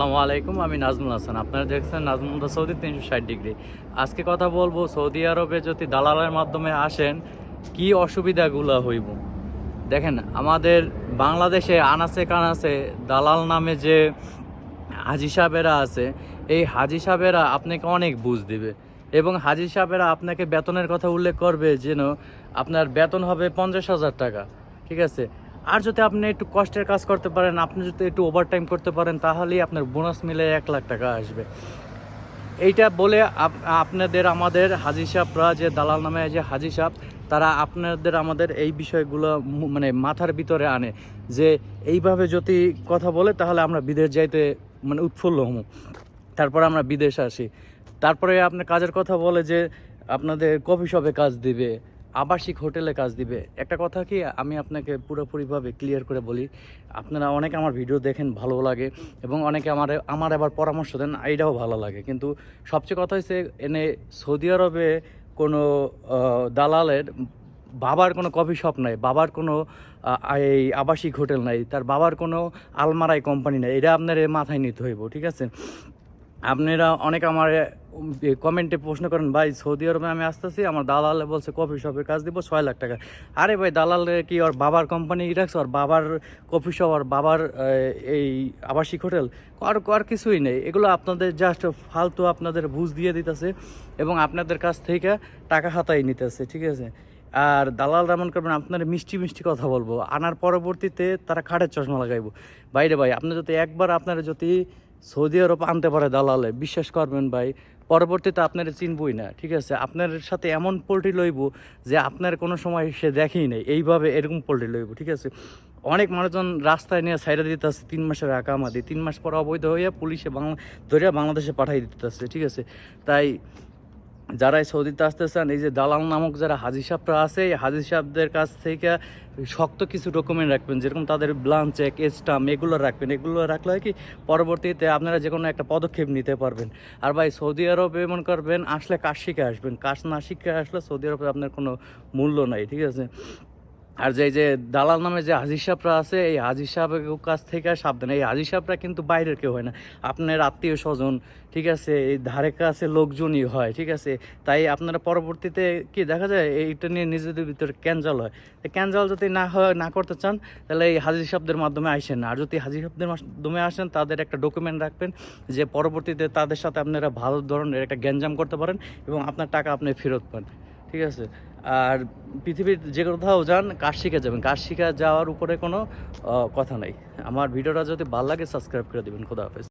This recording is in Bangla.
আসসালামু আলাইকুম, আমি নাজমুল হাসান। আপনারা দেখছেন নাজমুল দা সৌদি তিনশো ষাট ডিগ্রি। আজকে কথা বলব সৌদি আরবে যদি দালালের মাধ্যমে আসেন, কি অসুবিধাগুলো হইব? দেখেন, আমাদের বাংলাদেশে আনাসে কানাসে দালাল নামে যে হাজি সাহেবেরা আছে, এই হাজি সাহেবেরা আপনাকে অনেক বুঝ দিবে। এবং হাজি সাহেবেরা আপনাকে বেতনের কথা উল্লেখ করবে যেন আপনার বেতন হবে পঞ্চাশ হাজার টাকা। ঠিক আছে? আর যদি আপনি একটু কষ্টের কাজ করতে পারেন, আপনি যদি একটু ওভারটাইম করতে পারেন, তাহলেই আপনার বোনাস মিলে এক লাখ টাকা আসবে। এইটা বলে আপনাদের আমাদের হাজি সাহেবরা যে দালাল নামে যে হাজি সাহেব তারা আপনাদের আমাদের এই বিষয়গুলো মানে মাথার ভিতরে আনে যে এইভাবে যদি কথা বলে, তাহলে আমরা বিদেশ যাইতে মানে উৎফুল্ল হম তারপরে আমরা বিদেশ আসি। তারপরে আপনার কাজের কথা বলে যে আপনাদের কফি শপে কাজ দিবে। আবাসিক হোটেলে কাজ দিবে। একটা কথা কি, আমি আপনাকে পুরোপুরিভাবে ক্লিয়ার করে বলি, আপনারা অনেকে আমার ভিডিও দেখেন, ভালো লাগে, এবং অনেকে আমার আমার আবার পরামর্শ দেন, এইটাও ভালো লাগে। কিন্তু সবচেয়ে কথা হচ্ছে এনে সৌদি আরবে কোনো দালালের বাবার কোনো কফি শপ নাই, বাবার কোনো এই আবাসিক হোটেল নাই, তার বাবার কোনো আলমারাই কোম্পানি নাই, এটা আপনার মাথায় নিতে হইব, ঠিক আছে? আপনারা অনেক আমার কমেন্টে প্রশ্ন করেন, ভাই, সৌদি আরবে আমি আসতেছি, আমার দালালে বলছে কফি শপের কাজ দিব, ছয় লাখ টাকা। আরে ভাই, দালালে কি ওর বাবার কোম্পানি রাখছে? ওর বাবার কফি শপ আর বাবার এই আবাসিক হোটেল? আর আর কিছুই নেই। এগুলো আপনাদের জাস্ট ফালতু আপনাদের বুঝ দিয়ে দিতেছে এবং আপনাদের কাছ থেকে টাকা হাতাই নিতেছে, ঠিক আছে? আর দালাল এমন করবেন আপনার মিষ্টি মিষ্টি কথা বলব। আনার পরবর্তীতে তারা খাটের চশমা লাগাইবো। বাইরে ভাই, আপনি যদি একবার আপনারা যদি সৌদি আরব আনতে পারে দালালে। বিশ্বাস করবেন ভাই, পরবর্তীতে আপনারা চিনবই না, ঠিক আছে? আপনার সাথে এমন পোলট্রি লইব যে আপনার কোনো সময় সে দেখেই নেই। এইভাবে এরকম পোলট্রি লইব, ঠিক আছে? অনেক মানুষজন রাস্তায় নিয়ে সাইডে দিতে আসছে তিন মাসের আকামাদি তিন মাস পর অবৈধ হইয়া পুলিশে বাংলা ধরিয়া বাংলাদেশে পাঠাই দিতে আসছে ঠিক আছে? তাই যারা সৌদিতে আসতে চান এই যে দালাল নামক যারা হাজি সাহেবরা আছে, এই হাজি সাহেবদের কাছ থেকে শক্ত কিছু ডকুমেন্ট রাখবেন, যেরকম তাদের ব্লান চেক স্টাম্প এগুলো রাখবেন। এগুলো রাখলে হয় কি, পরবর্তীতে আপনারা যে কোনো একটা পদক্ষেপ নিতে পারবেন। আর ভাই, সৌদি আরবে মনে করবেন, আসলে কাজ শিখে আসবেন। কাজ না শিখে আসলে সৌদি আরবে আপনার কোনো মূল্য নাই, ঠিক আছে? আর যে যে দালাল নামে যে হাজির সাহেবরা আছে, এই হাজির সাহেবের কাছ থেকে সাবধান। এই হাজির সাহেবরা কিন্তু বাইরের কেউ হয় না। আপনার আত্মীয় স্বজন, ঠিক আছে? এই ধারে কাছে লোকজনই হয়, ঠিক আছে? তাই আপনারা পরবর্তীতে কি দেখা যায়, এইটা নিয়ে নিজেদের ভিতরে ক্যাঞ্জাল হয়। ক্যাঞ্জাল যদি না হয়, না করতে চান, তাহলে এই হাজির শব্দের মাধ্যমে আসেন না। আর যদি হাজির শব্দের মাধ্যমে আসেন, তাদের একটা ডকুমেন্ট রাখবেন যে পরবর্তীতে তাদের সাথে আপনারা ভালো ধরনের একটা গ্যাঞ্জাম করতে পারেন এবং আপনার টাকা আপনি ফেরত পান, ঠিক আছে? আর পৃথিবীর যে কোথাও যান কাজ যাবেন। কাজ যাওয়ার উপরে কোনো কথা নাই। আমার ভিডিওটা যদি ভালো লাগে সাবস্ক্রাইব করে দেবেন। খোদা হাফেজ।